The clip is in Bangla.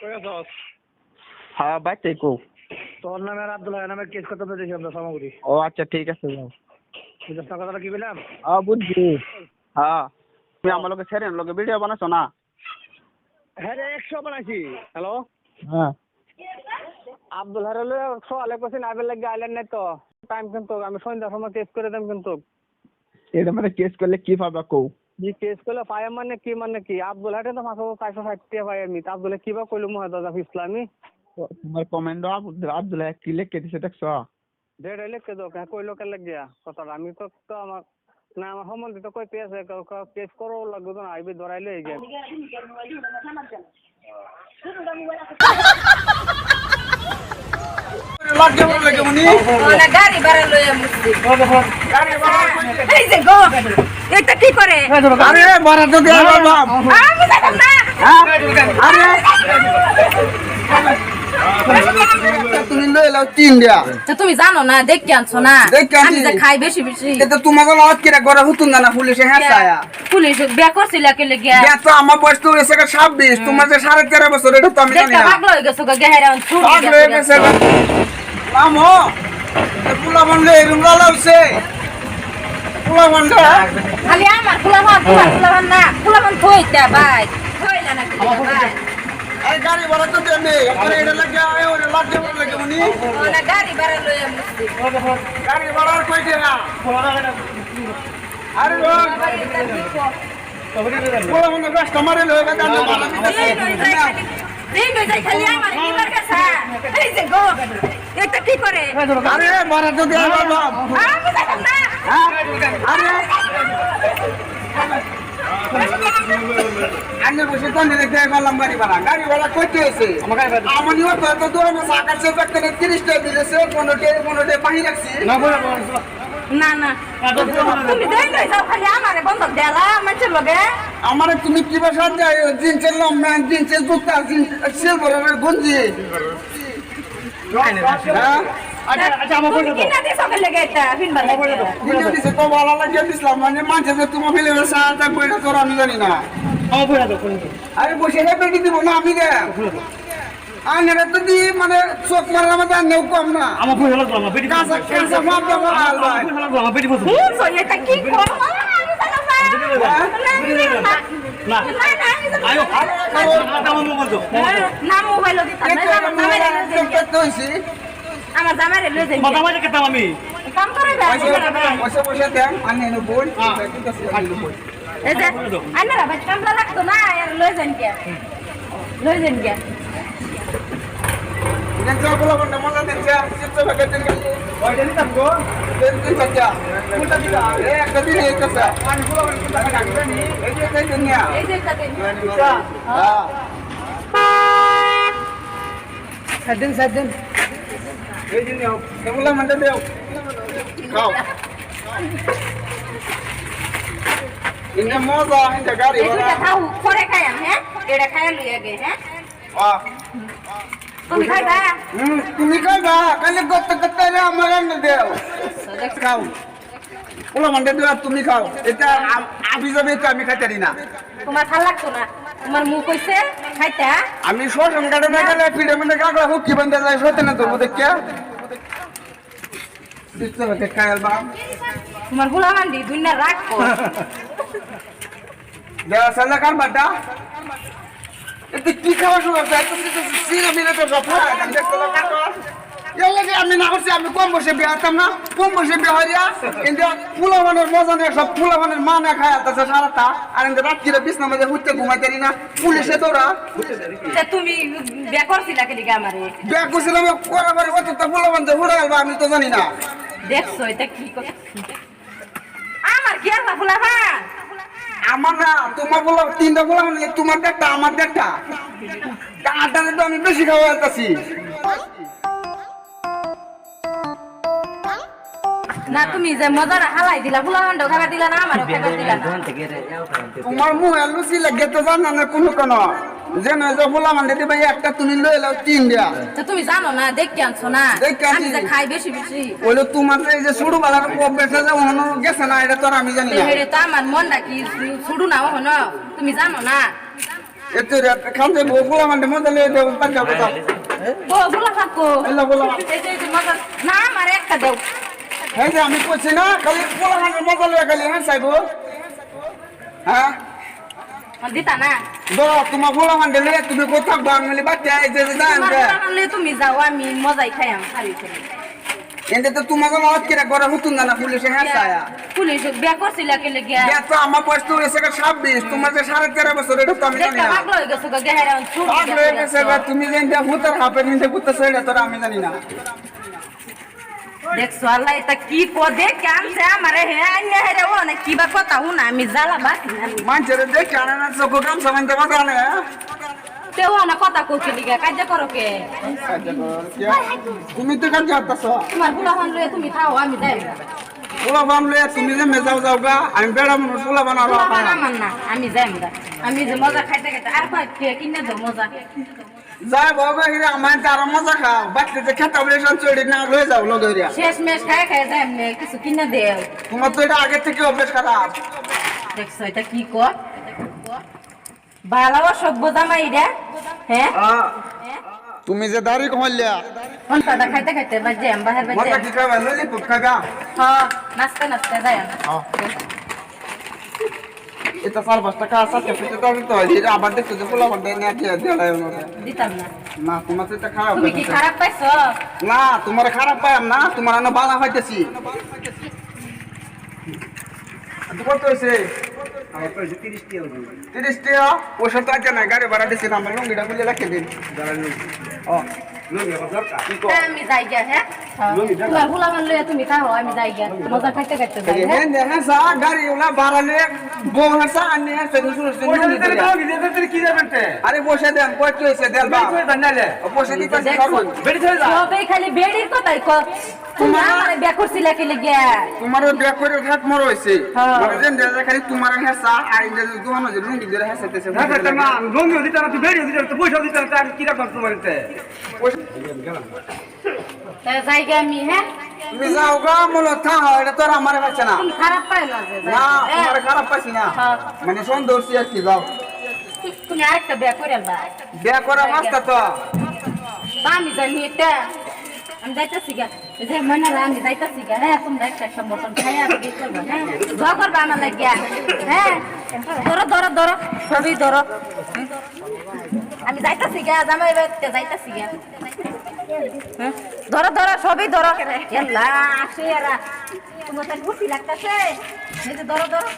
কই আছস? হ্যাঁ কো। তোর নামে আর আব্দুল্লাহ নামে কেস করতে পেরেছি আমরা সামগ্রী। ও আচ্ছা ঠিক আছে যাও। বুঝছ কথাটা কি বললাম? বুঝছি। হ্যাঁ তুমি আমার ভিডিও বানাচ্ছ না? হ্যাঁ রে একশো বানাইছি। হ্যালো হ্যাঁ। আব্দুল হারলে সোয়ালে কোসিন আবেল লাগে আইলেন নাই তো। টাইম কিন্তু আমি সন্ধ্যার সময় কেস করে দেন কিন্তু। এটা মানে কেস করলে কি পাবা কও? জি কেস করলে পাই মানে কি মানে কি আব্দুল হাটে তো মাসে চারশো ষাট টাকা পাই আমি তা আব্দুল কিবা কইলো মহাদাজা ইসলামী তো তোমার কমেন্ট আব্দুল্লাহ কি লিখে দিছে দেখছ ডেড লিখে দো কে কইলো কে লাগিয়া কথাটা আমি তো তো আমার না আমার সম্বন্ধে তো কইতে আছে কেস করো লাগবে তো না আইবি ধরাইলে এই গেম না গাড়ি ভাড়া লইয়া মুসলি এই যে গো এটা কি করে? আরে মারা তো দিয়ে বাবা। আমি জানি না। দিয়া তুমি জানো না দেখে আনছো না। আমি যে খাই বেশি বেশি। এটা তোমাকে লাত কিরা করে হুতুন না পুলিশে হ্যাঁ পুলিশ বিয়া করছিল কেলে গিয়া বিয়া তো আমার বয়স তো হয়েছে ছাব্বিশ তোমার যে সাড়ে তেরো বছর এটা তো আমি জানি না। ভাগলো হয়ে গেছো গেহেরা ছুট পাগল হয়ে গেছে মামো পুলা বন্ধে এরম লাউছে পুলা বন্ধে। খালি আমার খোলা খোলা ভান না খোলা ভান থইতা ভাই। থইলা না কি ভাই। আরে গাড়ি ভাড়া তো দেবে আরে এটা লাগে আয় ওরে লাগে বলে লাগে ও না গাড়ি ভাড়া গাড়ি কই দেনা আরে গেছে আমি ভাড়া নই যাই খালি আমার কিবার কাছে। এই যে গো এটা কি করে? আরে ভাড়া তো দেয়া বাবা আমি না। আরে আগে বসে কোন দেখতে গেলাম গাড়ি ভাড়া। গাড়ি ভাড়া কইতে আছে আমার তো তো দূর না সাকার সে ব্যক্তি 30 টাকা দিলেছে 15 টাকা 15 টাকা রাখছি। না না তুমি দেই নই যাও খালি আমারে বন্ধক দেলা মানুষের লগে। আমারে তুমি কি ভাষা জিন্সের লম্বা জিন্সের জুতা জিন্স সিলভারের গঞ্জি। লাগে দিছিলাম মানে ফেলে আমি জানি না। আরে বসে হে দিব না আমি আনেরা তো দি মানে চোখ মারার মধ্যে আর কম না। আমার ভুল হলো আমার পেটি কাঁচা কাঁচা মাপ দেবো আল ভাই। হলো আমার পেটি বসে বুঝছ এটা কি করো না না না না। আমি জানি আয়ো না মোবাইল তো না মোবাইল দিতাম না আমার জামাইরে লয়ে যাই। দেখতে হইছি আমার জামাইরে লয়ে যাই মাথা মাঝে কেতাম আমি কাম করে বসে বসে বসে দেন আনে নো বল ঠিক আছে আনে বল এই যে আনারা ভাই কামলা লাগতো না আর লয়ে যান কে লয়ে যান কে দেন যা বলা বন্ধ মজা দেন যা চিপস ভাগে দেন ওই দেন তাকো দেন দেন বাচ্চা কোনটা দিলা এ একটা দিলে এই কথা পানি বলা বন্ধ টাকা ডাকবে নি এই যে এই দুনিয়া এই যে কাতে হ্যাঁ। সাদিন সাদিন এই দিন নাও কেবলা মন্ডে দেও। খাও। ইন্না মজা ইন্না গাড়ি ভাড়া। দুইটা খাও পরে খাইয়াম হ্যাঁ? এটা হ্যাঁ? তুমি খাইবা? হুম তুমি খাইবা কালে গত গত রে আমার আনতে দেও। খাও। ওলা মন্ডে দেও তুমি খাও। এটা আবি যাবে তো আমি খাইতারি না। তোমার ভালো লাগতো না? তোমার মুখ কইছে খাইতা আমি শোষণ কাটে না গেলে পিঠে মিঠে কাকড়া হুক কি বন্ধে যায় সতে না তোর খায়াল বাপ। তোমারগুলা মান্ডি দুনিয়া রাখব দেওয়া সাজা কার এতে কি খাওয়া কিছু সিনে মিলে তো সব এর লাগে আমি না করছি আমি কম বসে বিয়ে হতাম না। কম বসে বিয়ে হইয়া কিন্তু ফুলাবানের মজা নেই সব ফুলাবানের মা না খায় সারাটা। আর কিন্তু রাত্রিরে বিছনা মাঝে হুইতে ঘুমাইতে না। পুলিশে তোরা তুমি বিয়া করছিলা কে লিগা আমারে? বিয়ে করছিলাম কত তা ফুলাবান যে হুড়ে আমি তো জানি না। দেখছ এটা কি আমার কি আর ভাই আমার না তোমার বলো তিনটা বলো তোমার দেড়টা আমার আটানে তো আমি বেশি খাওয়া যাচ্ছি না তুমি যে মজাটা হালাই দিলা ফুলা ভান্ডাও খাবার দিলা না আমারও খাবার দিলা না। তোমার মুহে লুচি লাগে তো জানা না কোনো কোনো। যে নয় যে বললাম মানে দিবে একটা তুমি লই এলাও তিন দিয়া। তো তুমি জানো না দেখে আনছো না। আমি যে খাই বেশি বেশি। ওইলো তোমার এই যে ছোট বেলার অভ্যাসটা যে অন্য গেছে না এটা তো আমি জানি না। হেরে তো আমার মনটা কি ছুড়ু না হন তুমি জানো না? এতে খান যে মানে মজা লিয়ে দেব পাঁচা কথা। ও গুলা থাকো এলা বলা এই যে মজা না আমার একটা দেও। হ্যাঁ যে আমি কইছি না খালি পোলা মানে মজা লিয়ে খালি হ্যাঁ সাইবো? হ্যাঁ? দিতা না? ধরো তোমার পোলা মানে লিয়ে তুমি কোথাও বাঙালি বাচ্চা এই যে তুমি যাও আমি মজাই খাই আমি খালি খালি এতে তো তোমাকে মত কিরা করে হুতুন না পুলিশে হ্যাঁ পুলিশ বিয়া করছিল কে লেগে? বিয়া তো আমার বয়স তো হয়েছে ছাব্বিশ। তোমার যে সাড়ে তেরো বছর এটা তো আমি জানি না। পাগল হয়ে গেছো গো গেহারা চুপ পাগল হয়ে গেছে। তুমি যে ইন্ডিয়া ভূতের হাফের নিচে ভূতের ছেড়ে আমি জানি না। দেখছ আল্লাহ এটা কি কদে কামছে আমারে হে আইনে হে রে ও না কি বা কথা হুনা আমি জ্বালা বাকি না মানুষের দেখে আনে না চোখ কাম সামান দেবা জানে তেও না কথা কইছে লিগা কাজ করো কে তুমি তো কাজ করতেছ তোমারগুলা হন লয়ে তুমি আমি যাই পোলা বানলে তুমি যে মেজাও যাও গা আমি বেড়া মানুষ পোলা বানাবো গুলা না আমি যাই আমি যে মজা খাইতে খাইতে আর কয় কিনে দাও মজা যাই বাবা হিরে আমার তারা মজা খাও। বাচ্চা যে খেতে বলে চড়ি না লয়ে যাও লগরিয়া শেষ মেশ খাই খাই যাই এমনি কিছু কিনে দেও। তোমার তো এটা আগে থেকে অভ্যেস খারাপ। দেখছ এটা কি কর? ভালো সভ্য জামাই রে। হ্যাঁ? তুমি যে দাড়ি খাইতে খাইতে বাজে বাহির বাজে। মজা কি খাবে? খাবা হ্যাঁ নাচতে নাচতে যাই। এটা চার পাঁচ টাকা আছে খেতে তো দিতে হয়। এটা আবার দেখছ যে পোলা বান্ডে নিয়ে দিয়ে দেয় দিতাম না। না তোমার তো এটা খারাপ। তুমি কি খারাপ পাইছো? না তোমার খারাপ পাইম না তোমার আনো বালা হইতেছি কত তো তিরিশ টি তিরিশ টাকা পয়সা তো আছে না গাড়ি ভাড়া দিচ্ছি আমার লুঙ্গিটা খুলে রাখে দিন। ও। হ্যাঁ, আমি যাই গিয়া হ্যাঁ তোমার মান লইয়া তুমি খাও আমি যাই গিয়া মজা খাইতে খাইতে যাই হ্যাঁ হ্যাঁ হ্যাঁ সা গাড়ি ওলা নিয়ে বউ হাসা আনি হাসা শুরু কি যাবেন আরে পয়সা দেন কয় হয়েছে দেন বা পয়সা দিতে দেখছ সবাই খালি বেড়ির কথাই কর তুমি আমারে বিয়া করছিলা কি লাগিয়া তোমার বিয়া করে ঘাট মর হ্যাঁ। মানে যেন দেখা খালি তোমার হেসা আর এই দোকান যে লুঙ্গি ধরে হেসাতেছে রঙিও দিতে না তুই বেরিয়ে দিতে না পয়সাও দিতে আর কি রাখবার তোমার গিয়া আমি হ্যাঁ? তুমি যাও গা মূল থাহ এটা তো আর আমার কাছে না। খারাপ পাই না। তোমার খারাপ পাইছি না। মানে সন্দেহছি আর কি যাও। তুমি আরেকটা বিয়া করে আনবা। বিয়া করা মাস্তা তো। আমি জানি এটা। আমি যাইতাছি গা। যে মনে আমি যাইতাছি গা। হ্যাঁ তোমরা একটা একটা মটন খাইয়া বিয়ে করবা হ্যাঁ? দোয়া করবা লাগিয়া। হ্যাঁ? ধরো ধরো ধরো। সবই ধরো। আমি যাইতাছি গা জামাই বাড়িতে যাইতাছি গা হ্যাঁ, ধরো ধরো সবই ধরো। এলা আসে এরা। তোমার ঘুরতি লাগতেছে? ধরো ধরো।